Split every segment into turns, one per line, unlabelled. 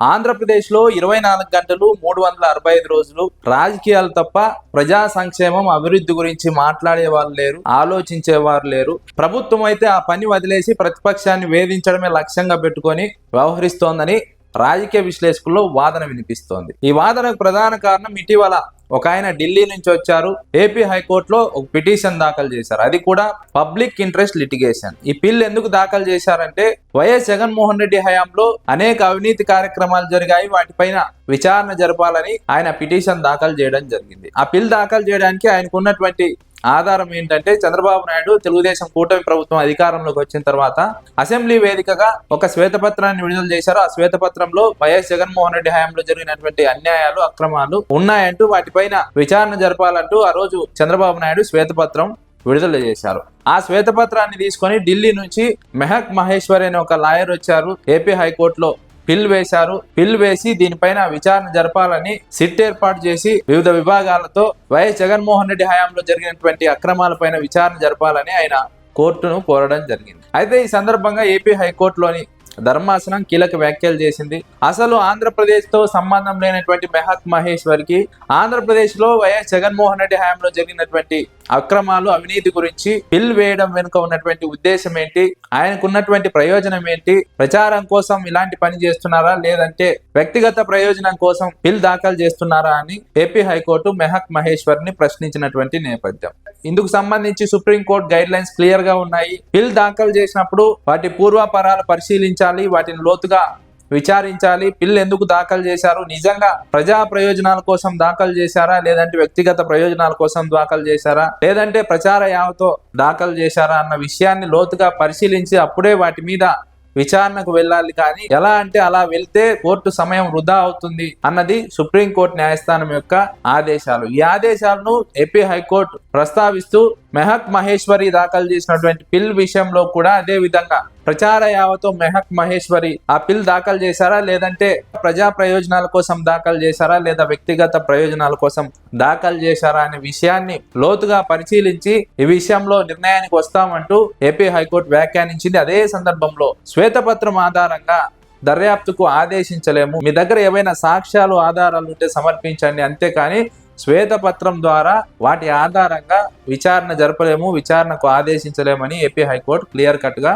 ఆంధ్రప్రదేశ్లో ఇరవై నాలుగు గంటలు మూడు వందల అరవై ఐదు రోజులు రాజకీయాలు తప్ప ప్రజా సంక్షేమం అభివృద్ధి గురించి మాట్లాడే వాళ్ళు లేరు ఆలోచించేవారు లేరు. ప్రభుత్వం అయితే ఆ పని వదిలేసి ప్రతిపక్షాన్ని వేధించడమే లక్ష్యంగా పెట్టుకొని వ్యవహరిస్తోందని రాజకీయ విశ్లేషకుల్లో వాదన వినిపిస్తోంది. ఈ వాదనకు ప్రధాన కారణం ఇటీవల ఒక ఆయన ఢిల్లీ నుంచి వచ్చారు. ఏపీ హైకోర్టులో ఒక పిటిషన్ దాఖలు చేశారు. అది కూడా పబ్లిక్ ఇంట్రెస్ట్ లిటిగేషన్. ఈ బిల్ ఎందుకు దాఖలు చేశారంటే వైఎస్ జగన్మోహన్ రెడ్డి హయాంలో అనేక అవినీతి కార్యక్రమాలు జరిగాయి. వాటిపైన విచారణ జరపాలని ఆయన పిటిషన్ దాఖలు చేయడం జరిగింది. ఆ బిల్ దాఖలు చేయడానికి ఆయనకు ఉన్నటువంటి ఆధారం ఏంటంటే చంద్రబాబు నాయుడు తెలుగుదేశం కూటమి ప్రభుత్వం అధికారంలోకి వచ్చిన తర్వాత అసెంబ్లీ వేదికగా ఒక శ్వేతపత్రాన్ని విడుదల చేశారు. ఆ శ్వేతపత్రంలో వైఎస్ జగన్మోహన్ రెడ్డి హయాంలో జరిగినటువంటి అన్యాయాలు అక్రమాలు ఉన్నాయంటూ వాటిపైన విచారణ జరపాలంటూ ఆ రోజు చంద్రబాబు నాయుడు శ్వేతపత్రం విడుదల చేశారు. ఆ శ్వేతపత్రాన్ని తీసుకొని ఢిల్లీ నుంచి మెహక్ మహేశ్వరి అనే ఒక లాయర్ వచ్చారు. ఏపీ హైకోర్టులో పిల్ వేశారు. పిల్ వేసి దీనిపైన విచారణ జరపాలని సిట్ ఏర్పాటు చేసి వివిధ విభాగాలతో వైఎస్ జగన్మోహన్ రెడ్డి హయాంలో జరిగినటువంటి అక్రమాలపైన విచారణ జరపాలని ఆయన కోర్టును కోరడం జరిగింది. అయితే ఈ సందర్భంగా ఏపీ హైకోర్టులోని ధర్మాసనం కీలక వ్యాఖ్యలు చేసింది. అసలు ఆంధ్రప్రదేశ్తో సంబంధం లేనటువంటి మెహక్ మహేశ్వరికి ఆంధ్రప్రదేశ్లో వైఎస్ జగన్మోహన్ రెడ్డి హయాంలో జరిగినటువంటి అక్రమాలు అవినీతి గురించి బిల్ వేయడం వెనుక ఉన్నటువంటి ఉద్దేశం ఏంటి? ఆయనకున్నటువంటి ప్రయోజనం ఏంటి? ప్రచారం కోసం ఇలాంటి పని చేస్తున్నారా? లేదంటే వ్యక్తిగత ప్రయోజనం కోసం బిల్ దాఖలు చేస్తున్నారా అని ఏపీ హైకోర్టు మెహక్ మహేశ్వర్ని ప్రశ్నించినటువంటి నేపథ్యం. ఇందుకు సంబంధించి సుప్రీంకోర్టు గైడ్ లైన్స్ క్లియర్గా ఉన్నాయి. బిల్ దాఖలు చేసినప్పుడు వాటి పూర్వాపరాలు పరిశీలించాలి వాటిని లోతుగా విచారించాలి. బిల్ ఎందుకు దాఖలు చేశారు? నిజంగా ప్రజా ప్రయోజనాల కోసం దాఖలు చేశారా? లేదంటే వ్యక్తిగత ప్రయోజనాల కోసం దాఖలు చేశారా? లేదంటే ప్రచార యావతో దాఖలు చేశారా? అన్న విషయాన్ని లోతుగా పరిశీలించి అప్పుడే వాటి మీద విచారణకు వెళ్ళాలి కానీ ఎలా అంటే అలా వెళ్తే కోర్టు సమయం వృధా అవుతుంది అన్నది సుప్రీంకోర్టు న్యాయస్థానం యొక్క ఆదేశాలు. ఈ ఆదేశాలను ఏపీ హైకోర్టు ప్రస్తావిస్తూ మెహక్ మహేశ్వరి దాఖలు చేసినటువంటి పిల్ విషయంలో కూడా అదే విధంగా ప్రచార యావతో మెహక్ మహేశ్వరి ఆ పిల్ దాఖలు చేశారా? లేదంటే ప్రజా ప్రయోజనాల కోసం దాఖలు చేశారా? లేదా వ్యక్తిగత ప్రయోజనాల కోసం దాఖలు చేశారా అనే విషయాన్ని లోతుగా పరిశీలించి ఈ విషయంలో నిర్ణయానికి వస్తామంటూ ఏపీ హైకోర్టు వ్యాఖ్యానించింది. అదే సందర్భంలో శ్వేతపత్రం ఆధారంగా దర్యాప్తుకు ఆదేశించలేము. మీ దగ్గర ఏవైనా సాక్ష్యాలు ఆధారాలు ఉంటే సమర్పించండి. అంతేకాని శ్వేతపత్రం ద్వారా వాటి ఆధారంగా విచారణ జరపలేము విచారణకు ఆదేశించలేమని ఏపీ హైకోర్టు క్లియర్ కట్గా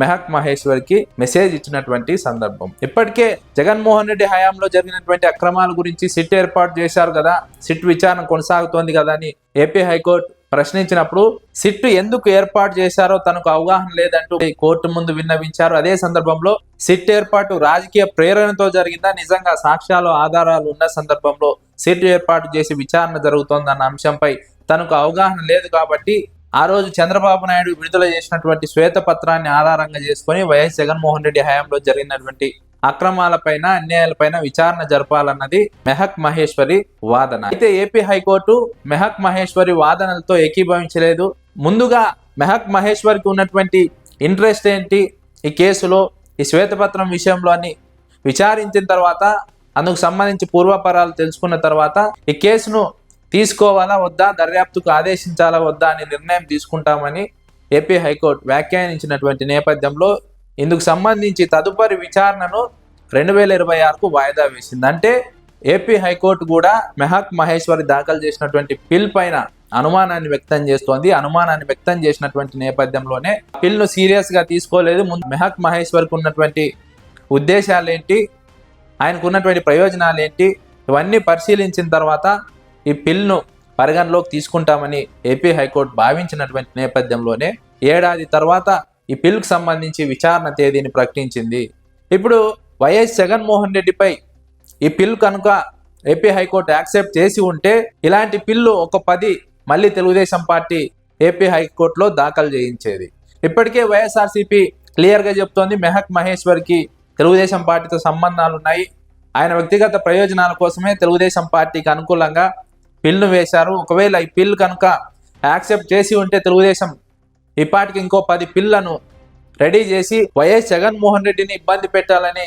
మెహక్ మహేశ్వర్కి మెసేజ్ ఇచ్చినటువంటి సందర్భం. ఇప్పటికే జగన్మోహన్ రెడ్డి హయాంలో జరిగినటువంటి అక్రమాల గురించి సిట్ ఏర్పాటు చేశారు కదా సిట్ విచారణ కొనసాగుతోంది కదా అని ఏపీ హైకోర్టు ప్రశ్నించినప్పుడు సిట్ ఎందుకు ఏర్పాటు చేశారో తనకు అవగాహన లేదంటూ ఈ కోర్టు ముందు విన్నవించారు. అదే సందర్భంలో సిట్ ఏర్పాటు రాజకీయ ప్రేరణతో జరిగిందా నిజంగా సాక్ష్యాలు ఆధారాలు ఉన్న సందర్భంలో సిట్ ఏర్పాటు చేసి విచారణ జరుగుతోందన్న అంశంపై తనకు అవగాహన లేదు కాబట్టి ఆ రోజు చంద్రబాబు నాయుడు విడుదల చేసినటువంటి శ్వేతపత్రాన్ని ఆధారంగా చేసుకొని వైఎస్ జగన్మోహన్ రెడ్డి హయాంలో జరిగినటువంటి అక్రమాలపైన అన్యాయాలపైన విచారణ జరపాలన్నది మెహక్ మహేశ్వరి వాదన. అయితే AP high court Mehak Maheshwari వాదనలతో ఏకీభవించలేదు. ముందుగా మెహక్ మహేశ్వరికి ఉన్నటువంటి ఇంట్రెస్ట్ ఏంటి? ఈ కేసులో ఈ శ్వేతపత్రం విషయంలో అని విచారించిన తర్వాత అందుకు సంబంధించి పూర్వపరాలు తెలుసుకున్న తర్వాత ఈ కేసును తీసుకోవాలా వద్దా? దర్యాప్తుకు ఆదేశించాలా వద్దా అనే నిర్ణయం తీసుకుంటామని ఏపీ హైకోర్టు వ్యాఖ్యానించినటువంటి నేపథ్యంలో ఇందుకు సంబంధించి తదుపరి విచారణను రెండు వేల ఇరవై ఆరుకు వాయిదా వేసింది. అంటే ఏపీ హైకోర్టు కూడా మెహక్ మహేశ్వరి దాఖలు చేసినటువంటి పిల్ పైన అనుమానాన్ని వ్యక్తం చేస్తోంది. అనుమానాన్ని వ్యక్తం చేసినటువంటి నేపథ్యంలోనే పిల్ను సీరియస్గా తీసుకోలేదు. ముందు మెహక్ మహేశ్వర్కి ఉన్నటువంటి ఉద్దేశాలు ఏంటి ఆయనకు ఉన్నటువంటి ప్రయోజనాలు ఏంటి ఇవన్నీ పరిశీలించిన తర్వాత ఈ పిల్ను పరిగణలోకి తీసుకుంటామని ఏపీ హైకోర్టు భావించినటువంటి నేపథ్యంలోనే ఏడాది తర్వాత ఈ పిల్కు సంబంధించి విచారణ తేదీని ప్రకటించింది. ఇప్పుడు వైఎస్ జగన్మోహన్ రెడ్డిపై ఈ పిల్ కనుక ఏపీ హైకోర్టు యాక్సెప్ట్ చేసి ఉంటే ఇలాంటి పిల్లు ఒక పది మళ్ళీ తెలుగుదేశం పార్టీ ఏపీ హైకోర్టులో దాఖలు చేయించేది. ఇప్పటికే వైఎస్ఆర్సీపీ క్లియర్గా చెప్తోంది మెహక్ మహేశ్వర్కి తెలుగుదేశం పార్టీతో సంబంధాలు ఉన్నాయి ఆయన వ్యక్తిగత ప్రయోజనాల కోసమే తెలుగుదేశం పార్టీకి అనుకూలంగా పిల్లును వేశారు. ఒకవేళ ఈ పిల్లు కనుక యాక్సెప్ట్ చేసి ఉంటే తెలుగుదేశం ఇప్పటికి ఇంకో పది పిల్లను రెడీ చేసి వైఎస్ జగన్మోహన్ రెడ్డిని ఇబ్బంది పెట్టాలని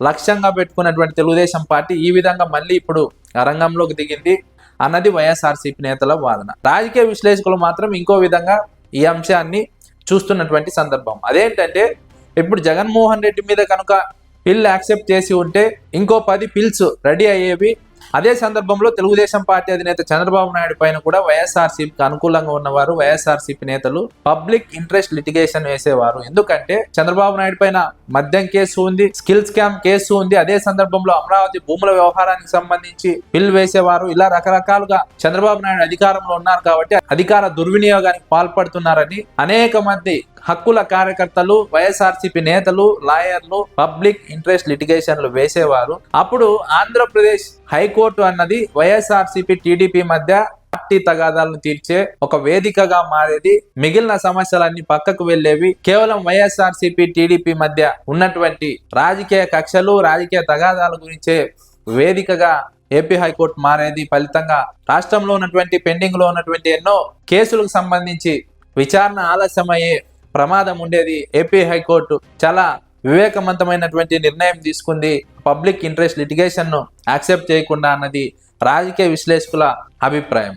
లక్ష్యంగా పెట్టుకున్నటువంటి తెలుగుదేశం పార్టీ ఈ విధంగా మళ్ళీ ఇప్పుడు రంగంలోకి దిగింది. అన్నది వైఎస్ఆర్సీపీ నేతల వాదన. రాజకీయ విశ్లేషకులు మాత్రం ఇంకో విధంగా ఈ అంశాన్ని చూస్తున్నటువంటి సందర్భం. అదేంటంటే ఇప్పుడు జగన్మోహన్ రెడ్డి మీద కనుక పిల్ యాక్సెప్ట్ చేసి ఉంటే ఇంకో పది పిల్స్ రెడీ అయ్యేవి అదే సందర్భంలో తెలుగుదేశం పార్టీ అధినేత చంద్రబాబు నాయుడు పైన కూడా వైఎస్ఆర్సీపీకి అనుకూలంగా ఉన్నవారు వైఎస్ఆర్సీపీ నేతలు పబ్లిక్ ఇంట్రెస్ట్ లిటిగేషన్ వేసేవారు. ఎందుకంటే చంద్రబాబు నాయుడు పైన మద్యం కేసు ఉంది స్కిల్ స్కామ్ కేసు ఉంది. అదే సందర్భంలో అమరావతి భూముల వ్యవహారానికి సంబంధించి బిల్ వేసేవారు. ఇలా రకరకాలుగా చంద్రబాబు నాయుడు అధికారంలో ఉన్నారు కాబట్టి అధికార దుర్వినియోగానికి పాల్పడుతున్నారని అనేక మంది హక్కుల కార్యకర్తలు వైఎస్ఆర్సీపీ నేతలు లాయర్లు పబ్లిక్ ఇంట్రెస్ట్ లిటిగేషన్లు వేసేవారు. అప్పుడు ఆంధ్రప్రదేశ్ హైకోర్టు అన్నది వైఎస్ఆర్సీపీ టీడీపీ మధ్య పార్టీ తగాదాలను తీర్చే ఒక వేదికగా మారేది. మిగిలిన సమస్యలన్నీ పక్కకు వెళ్ళేవి కేవలం వైఎస్ఆర్సీపీ టీడీపీ మధ్య ఉన్నటువంటి రాజకీయ కక్షలు రాజకీయ తగాదాల గురించే వేదికగా ఏపీ హైకోర్టు మారేది. ఫలితంగా రాష్ట్రంలో ఉన్నటువంటి పెండింగ్లో ఉన్నటువంటి ఎన్నో కేసులకు సంబంధించి విచారణ ఆలస్యమయ్యే ప్రమాదం ఉండేది. ఏపీ హైకోర్టు చాలా వివేకవంతమైనటువంటి నిర్ణయం తీసుకుంది. పబ్లిక్ ఇంట్రెస్ట్ లిటిగేషన్ను యాక్సెప్ట్ చేయకుండా అన్నది రాజకీయ విశ్లేషకుల అభిప్రాయం.